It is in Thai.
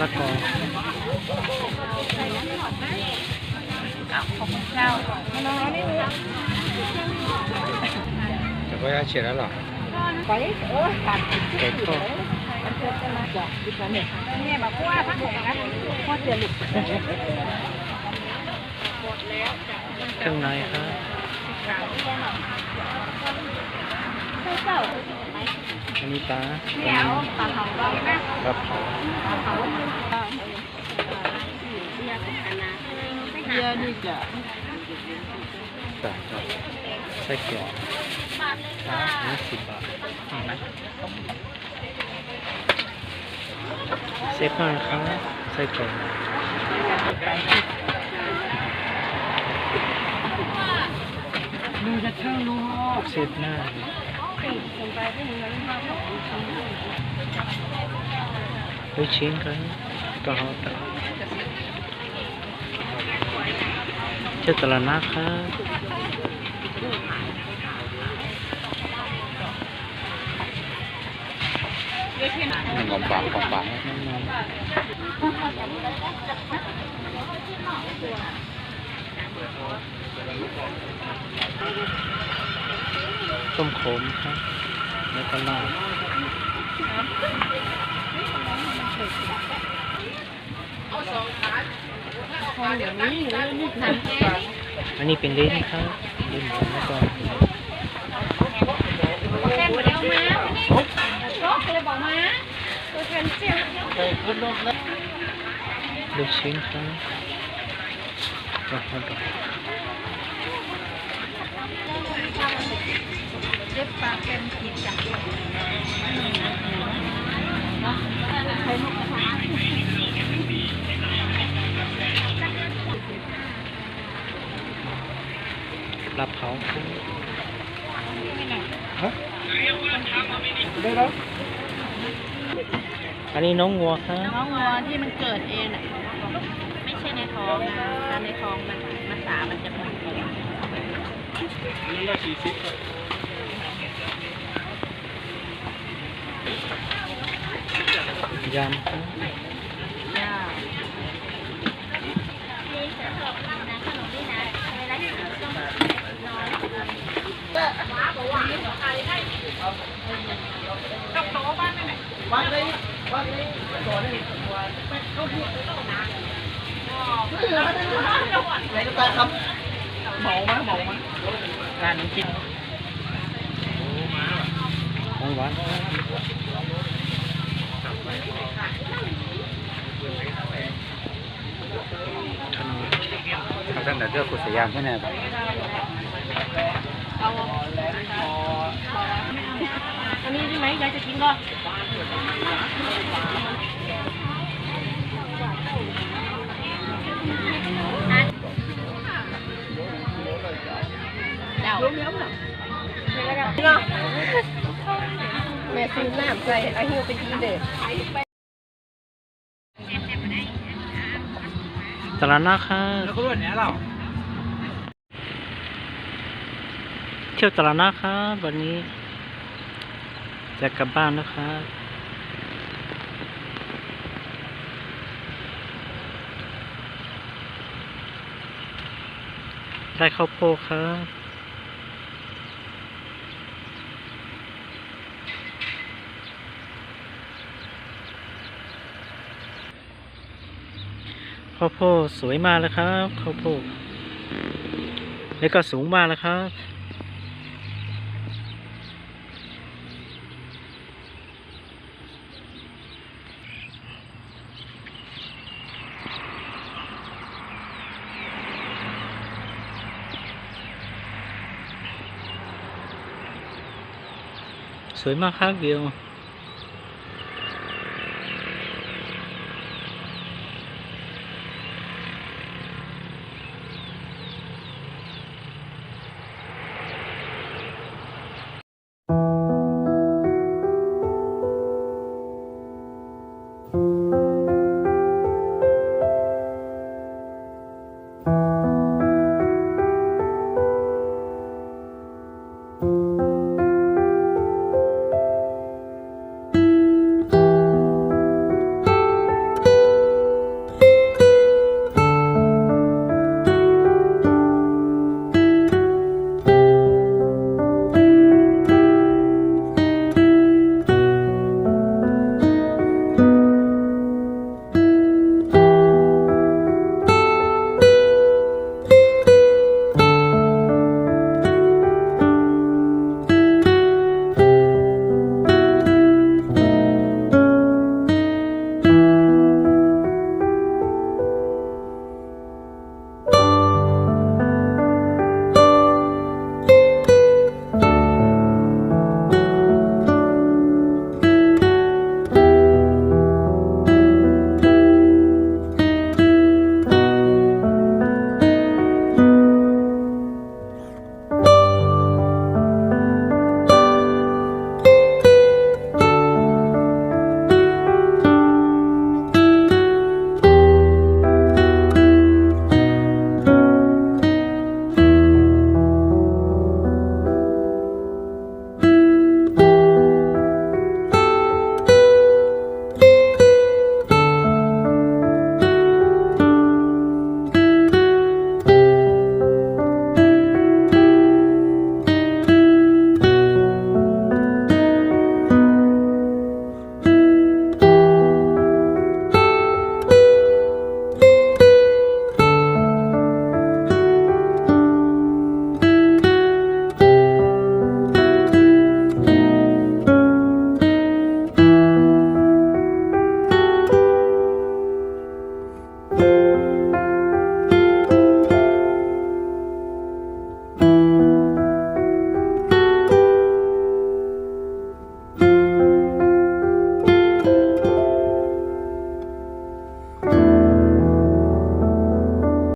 มะละกอเจ้าน้องนี่แต่ก็ยังเฉียดแล้วหรอไปเออตัดเก็บก็เนี่ยบ อกว่าพักแหงนะพ่อเจอหลุดเครื่องในครับเจ้าอันนี้ปลาแก้วปลาทองก็นะปลาเผาปลาเขาเยอะนี่จ้ะจ้ะครับไส้กรอกนี่สิบบาทเซฟมากครับไส้กรอกดูจะเท่าลูกเซฟหน้า ลูกชิ้นครับกะเพราตับเจ้าตลาด นัดครับของฝากของฝากต้มขมครับแล้วก็ลาบอันนี้เป็นลิ้นครับลิ้นหมูแล้วก็แค่หมดแล้ วมาโรคเลยบอกมาตัวแทนเจ้าลูกชิ้นครับก็ฮอทดอกเจ็บปากเต็มขีดจ้ะปลาเผาครับอันนี้น้องวัวครับ น้องวัวที่มันเกิดเองอะ ไม่ใช่ในท้องนะถ้าในท้องมันมันสามันจะเป็นตัวยำครับ ย่าร้านน้ำจิ้มของห วานขนมเขาตั้งแต่เรื่องกุศยามใช่ไหมอันนี้ใช่ไหมยายจะกินก็เจ้าเลี้ยงหรอแม่ซื้อน้ำใส่อาหิวไปกินเด็ด ตลาดนัดครับแล้วก็รุ่นนี้เราเที่ยวตลาดนัดครับวันนี้ จะกลับบ้านนะครับได้ข้าวโพดครับ ข้าวโพดสวยมากเลยครับข้าวโพดแล้วก็สูงมากเลยครับสวยมากครับวิว